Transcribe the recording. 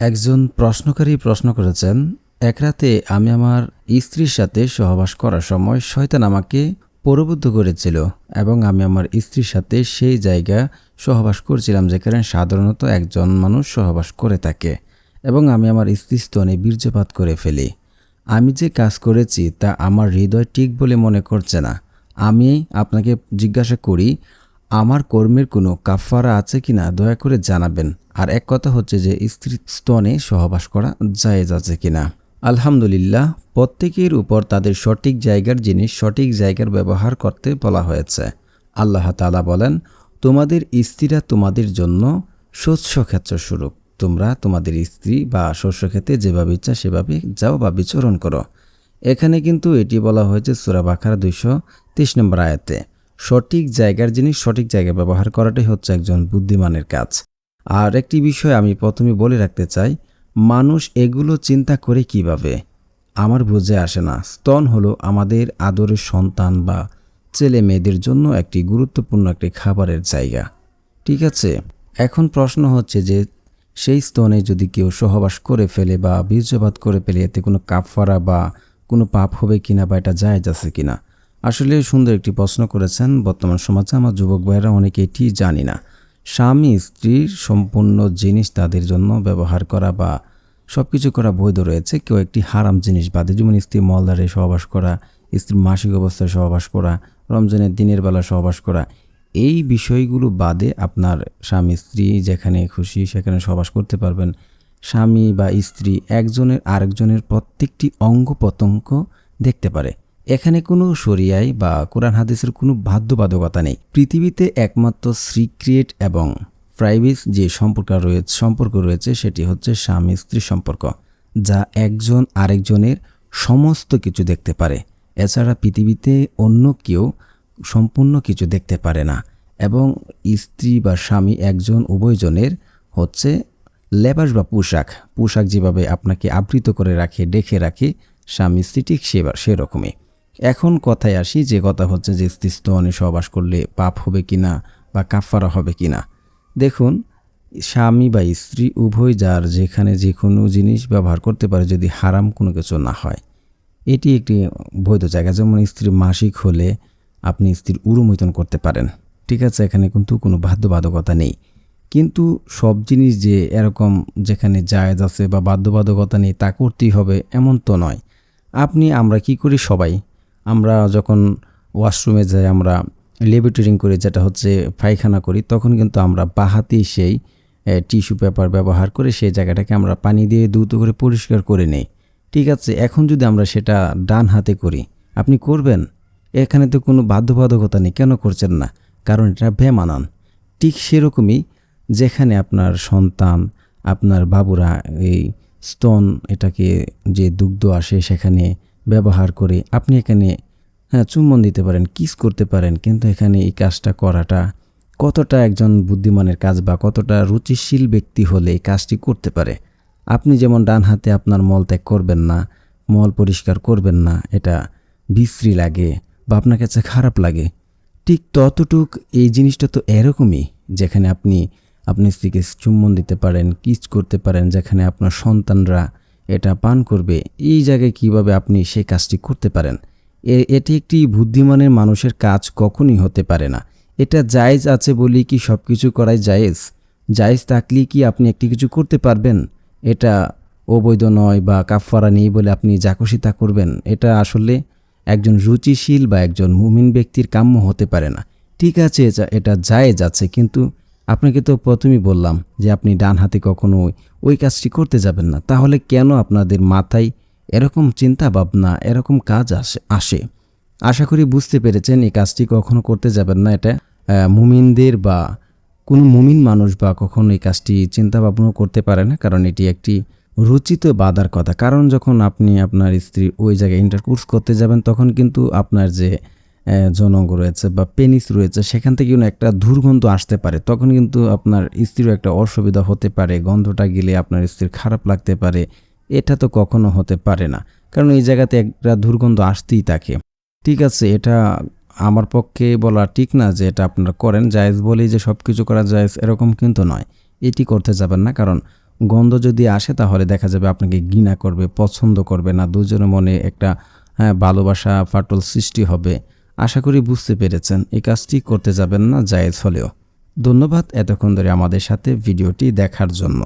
একজন প্রশ্নকারী প্রশ্ন করেছেন, এক রাতে আমি আমার স্ত্রীর সাথে সহবাস করার সময় শয়তান আমাকে প্রবুদ্ধ করেছিল এবং আমি আমার স্ত্রীর সাথে সেই জায়গা সহবাস করছিলাম যেখানে সাধারণত একজন মানুষ সহবাস করে থাকে এবং আমি আমার স্ত্রীর স্তনে বীর্যপাত করে ফেলি। আমি যে কাজ করেছি তা আমার হৃদয় ঠিক বলে মনে করছে না। আমি আপনাকে জিজ্ঞাসা করি আমার কর্মের কোনো কাফারা আছে কি না দয়া করে জানাবেন। আর এক কথা হচ্ছে যে স্ত্রীর স্তনে সহবাস করা জায়েজ আছে কিনা। আলহামদুলিল্লাহ, প্রত্যেকের উপর তাদের সঠিক জায়গার জিনিস, সঠিক জায়গার ব্যবহার করতে বলা হয়েছে। আল্লাহ তালা বলেন, তোমাদের স্ত্রীরা তোমাদের জন্য শস্যক্ষেত্র স্বরূপ। তোমরা তোমাদের স্ত্রী বা শস্যক্ষেত্রে যেভাবে ইচ্ছা সেভাবে যাও বা বিচরণ করো। এখানে কিন্তু এটি বলা হয়েছে সুরা বাখারা দুইশো তেইশ নম্বর আয়াতে। সঠিক জায়গার জিনিস সঠিক জায়গায় ব্যবহার করাটাই হচ্ছে একজন বুদ্ধিমানের কাজ। আর একটি বিষয় আমি প্রথমে বলে রাখতে চাই, মানুষ এগুলো চিন্তা করে কীভাবে? আমার বুঝে আসে না। স্তন হলো আমাদের আদরের সন্তান বা ছেলে মেয়েদের জন্য একটি গুরুত্বপূর্ণ একটি খাবারের জায়গা। ঠিক আছে? এখন প্রশ্ন হচ্ছে যে, সেই স্তনে যদি কেউ সহবাস করে ফেলে বা বীর্যপাত করে ফেলে, এতে কোনো কাপফারা বা কোনো পাপ হবে কিনা বা এটা জায়েজ আছে কিনা? আসলে সুন্দর একটি প্রশ্ন করেছেন বর্তমান সমাজে আমার যুবক ভাইয়েরা, অনেকে এটি জানি না। স্বামী স্ত্রীর সম্পূর্ণ জিনিস তাদের জন্য ব্যবহার করা বা সব কিছু করা বৈধ রয়েছে। কেউ একটি হারাম জিনিস বাদে, যেমন স্ত্রী মলদারে সহবাস করা স্ত্রীর মাসিক অবস্থায় সহবাস করা, রমজানের দিনের বেলা সহবাস করা, এই বিষয়গুলো বাদে আপনার স্বামী, স্ত্রী যেখানে খুশি সেখানে সহবাস করতে পারবেন। স্বামী বা স্ত্রী একজনের আরেকজনের প্রত্যেকটি অঙ্গ প্রত্যঙ্গ দেখতে পারে। এখানে কোনো শরিয়ায় বা কোরআন হাদিসের কোনো বাধ্যবাধকতা নেই। পৃথিবীতে একমাত্র সিক্রেট এবং প্রাইভেস যে সম্পর্ক রয়েছে সম্পর্ক রয়েছে, সেটি হচ্ছে স্বামী স্ত্রী সম্পর্ক, যা একজন আরেকজনের সমস্ত কিছু দেখতে পারে। এছাড়া পৃথিবীতে অন্য কেউ সম্পূর্ণ কিছু দেখতে পারে না এবং স্ত্রী বা স্বামী একজন উভয়জনের হচ্ছে লেবাস বা পোশাক। পোশাক যেভাবে আপনাকে আবৃত করে রাখে ডেকে রাখে, স্বামী স্ত্রী ঠিক সেবার সেরকমই। এখন কথায় আসি যে কথা হচ্ছে যে স্ত্রী স্তনে সহবাস করলে পাপ হবে কিনা বা কাফারা হবে কি না। দেখুন, স্বামী বা স্ত্রী উভয় যার যেখানে যে কোনো জিনিস ব্যবহার করতে পারে যদি হারাম কোনো কিছু না হয়। এটি একটি বৈধ জায়গা। যেমন স্ত্রীর মাসিক হলে আপনি স্ত্রীর উরুমৈতন করতে পারেন। ঠিক আছে, এখানে কিন্তু কোনো বাধ্যবাধকতা নেই। কিন্তু সব জিনিস যে এরকম যেখানে জায়েজ আছে বা বাধ্যবাধকতা নেই তা করতেই হবে, এমন তো নয়। আপনি, আমরা কি করি সবাই? আমরা যখন ওয়াশরুমে যাই, আমরা লেবিটেরিং করি, যেটা হচ্ছে পায়খানা করি, তখন কিন্তু আমরা বাহাতেই সেই টিস্যু পেপার ব্যবহার করে সেই জায়গাটাকে আমরা পানি দিয়ে দ্রুত করে পরিষ্কার করে নেই। ঠিক আছে, এখন যদি আমরা সেটা ডান হাতে করি, আপনি করবেন? এখানে তো কোনো বাধ্যবাধকতা নেই, কেন করছেন না? কারণ এটা বেমানান। ঠিক সেরকমই যেখানে আপনার সন্তান, আপনার বাবুরা এই স্তন, এটাকে যে দুগ্ধ আসে সেখানে ব্যবহার করে আপনি এখানে হ্যাঁ চুম্বন দিতে পারেন, কিস করতে পারেন, কিন্তু এখানে এই কাজটা করাটা কতটা একজন বুদ্ধিমানের কাজ বা কতটা রুচিশীল ব্যক্তি হলে এই কাজটি করতে পারে? আপনি যেমন ডান হাতে আপনার মল ত্যাগ করবেন না, মল পরিষ্কার করবেন না, এটা বিশ্রী লাগে বা আপনার কাছে খারাপ লাগে, ঠিক ততটুক এই জিনিসটা তো এরকমই যেখানে আপনি আপনি স্ত্রীকে চুম্বন দিতে পারেন কিচ করতে পারেন, যেখানে আপনার সন্তানরা এটা পান করবে। এই জায়গায় কীভাবে আপনি সেই কাজটি করতে পারেন? এটি একটি বুদ্ধিমানের মানুষের কাজ কখনই হতে পারে না। এটা জায়েজ আছে বলেই কি সব কিছু করাই জায়েজ? জায়েজ থাকলেই কি আপনি একটি কিছু করতে পারবেন? এটা অবৈধ নয় বা কাফারা নেই বলে আপনি যা খুশি তা করবেন। এটা আসলে একজন রুচিশীল বা একজন মুমিন ব্যক্তির কাম্য হতে পারে না। ঠিক আছে, এটা জায়েজ আছে, কিন্তু আপনাকে তো প্রথমেই বললাম যে আপনি ডান হাতে কখনো ওই কাজটি করতে যাবেন না। তাহলে কেন আপনাদের মাথায় এরকম চিন্তা ভাবনা, এরকম কাজ আসে আসে? আশা করি বুঝতে পেরেছেন এই কাজটি কখনো করতে যাবেন না। এটা মুমিনদের বা কোনো মুমিন মানুষ বা কখনো এই কাজটি চিন্তা ভাবনাও করতে পারে না, কারণ এটি একটি রুচিত বাধার কথা। কারণ যখন আপনি আপনার স্ত্রী ওই জায়গায় ইন্টারকোর্স করতে যাবেন, তখন কিন্তু আপনার যে জনক রয়েছে বা পেনিস রয়েছে, সেখান থেকে কিন্তু একটা দুর্গন্ধ আসতে পারে। তখন কিন্তু আপনার স্ত্রীর একটা অসুবিধা হতে পারে, গন্ধটা গেলে আপনার স্ত্রীর খারাপ লাগতে পারে। এটা তো কখনো হতে পারে না। কারণ এই জায়গাতে একটা দুর্গন্ধ আসতেই থাকে। ঠিক আছে, এটা আমার পক্ষে বলা ঠিক না যে এটা আপনারা করেন। জায়েজ বলেই যে সব কিছু করা জায়েজ, এরকম কিন্তু নয়। এটি করতে যাবেন না। কারণ গন্ধ যদি আসে তাহলে দেখা যাবে আপনাকে ঘৃণা করবে, পছন্দ করবে না। দুজনের মনে একটা হ্যাঁ ভালোবাসা ফাটল সৃষ্টি হবে। আশা করি বুঝতে পেরেছেন, এই কাজটি করতে যাবেন না, জায়েজ হলেও। ধন্যবাদ এতক্ষণ ধরে আমাদের সাথে ভিডিওটি দেখার জন্য।